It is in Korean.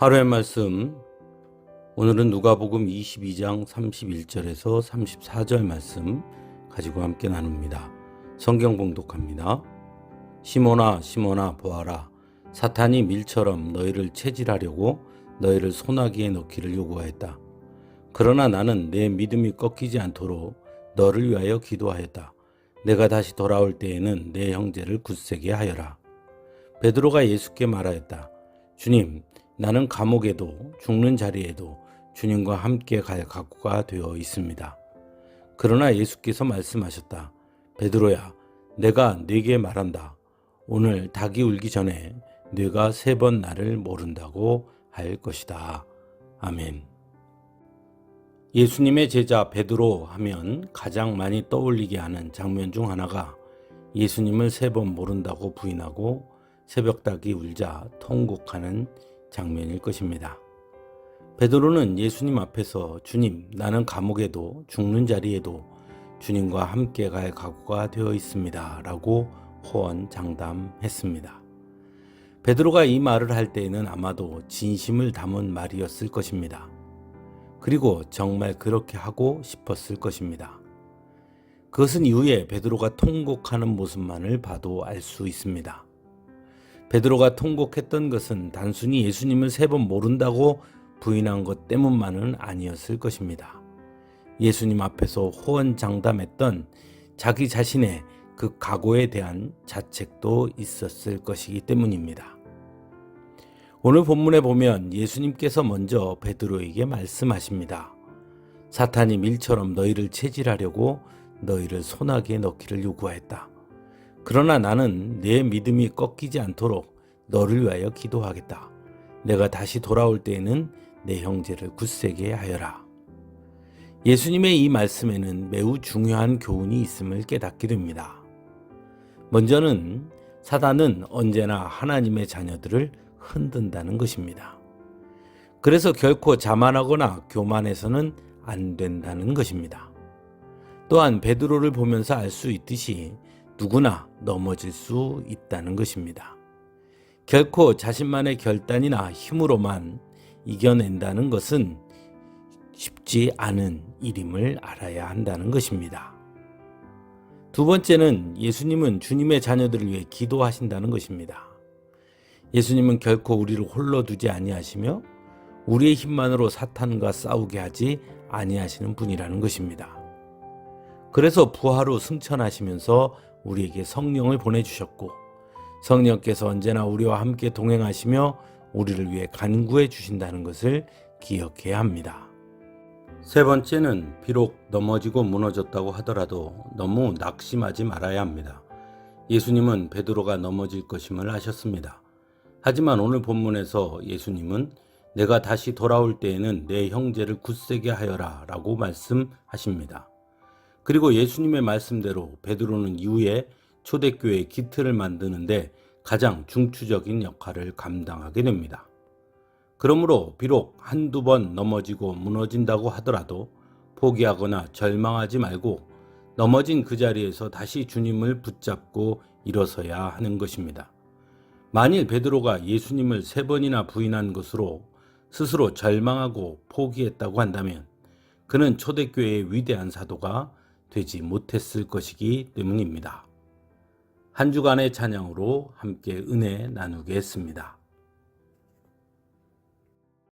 하루의 말씀 오늘은 누가복음 22장 31절에서 34절 말씀 가지고 함께 나눕니다. 성경 봉독합니다. 시몬아 시몬아 보아라 사탄이 밀처럼 너희를 체질하려고 너희를 소나기에 넣기를 요구하였다. 그러나 나는 내 믿음이 꺾이지 않도록 너를 위하여 기도하였다. 내가 다시 돌아올 때에는 내 형제를 굳세게 하여라. 베드로가 예수께 말하였다. 주님, 나는 감옥에도 죽는 자리에도 주님과 함께 갈 각오가 되어 있습니다. 그러나 예수께서 말씀하셨다. 베드로야, 내가 네게 말한다. 오늘 닭이 울기 전에 네가 세 번 나를 모른다고 할 것이다. 아멘. 예수님의 제자 베드로 하면 가장 많이 떠올리게 하는 장면 중 하나가 예수님을 세 번 모른다고 부인하고 새벽닭이 울자 통곡하는 장면일 것입니다. 베드로는 예수님 앞에서 주님, 나는 감옥에도 죽는 자리에도 주님과 함께 갈 각오가 되어 있습니다. 라고 호언 장담했습니다. 베드로가 이 말을 할 때에는 아마도 진심을 담은 말이었을 것입니다. 그리고 정말 그렇게 하고 싶었을 것입니다. 그것은 이후에 베드로가 통곡하는 모습만을 봐도 알 수 있습니다. 베드로가 통곡했던 것은 단순히 예수님을 세 번 모른다고 부인한 것 때문만은 아니었을 것입니다. 예수님 앞에서 호언장담했던 자기 자신의 그 각오에 대한 자책도 있었을 것이기 때문입니다. 오늘 본문에 보면 예수님께서 먼저 베드로에게 말씀하십니다. 사탄이 밀처럼 너희를 체질하려고 너희를 소나기에 넣기를 요구하였다. 그러나 나는 내 믿음이 꺾이지 않도록 너를 위하여 기도하겠다. 내가 다시 돌아올 때에는 내 형제를 굳세게 하여라. 예수님의 이 말씀에는 매우 중요한 교훈이 있음을 깨닫게 됩니다. 먼저는 사단은 언제나 하나님의 자녀들을 흔든다는 것입니다. 그래서 결코 자만하거나 교만해서는 안 된다는 것입니다. 또한 베드로를 보면서 알 수 있듯이 누구나 넘어질 수 있다는 것입니다. 결코 자신만의 결단이나 힘으로만 이겨낸다는 것은 쉽지 않은 일임을 알아야 한다는 것입니다. 두 번째는 예수님은 주님의 자녀들을 위해 기도하신다는 것입니다. 예수님은 결코 우리를 홀로 두지 아니하시며 우리의 힘만으로 사탄과 싸우게 하지 아니하시는 분이라는 것입니다. 그래서 부하로 승천하시면서 우리에게 성령을 보내주셨고 성령께서 언제나 우리와 함께 동행하시며 우리를 위해 간구해 주신다는 것을 기억해야 합니다. 세 번째는 비록 넘어지고 무너졌다고 하더라도 너무 낙심하지 말아야 합니다. 예수님은 베드로가 넘어질 것임을 아셨습니다. 하지만 오늘 본문에서 예수님은 내가 다시 돌아올 때에는 내 형제를 굳세게 하여라 라고 말씀하십니다. 그리고 예수님의 말씀대로 베드로는 이후에 초대교회 기틀을 만드는데 가장 중추적인 역할을 감당하게 됩니다. 그러므로 비록 한두 번 넘어지고 무너진다고 하더라도 포기하거나 절망하지 말고 넘어진 그 자리에서 다시 주님을 붙잡고 일어서야 하는 것입니다. 만일 베드로가 예수님을 세 번이나 부인한 것으로 스스로 절망하고 포기했다고 한다면 그는 초대교회의 위대한 사도가 되지 못했을 것이기 때문입니다. 한 주간의 찬양으로 함께 은혜 나누겠습니다.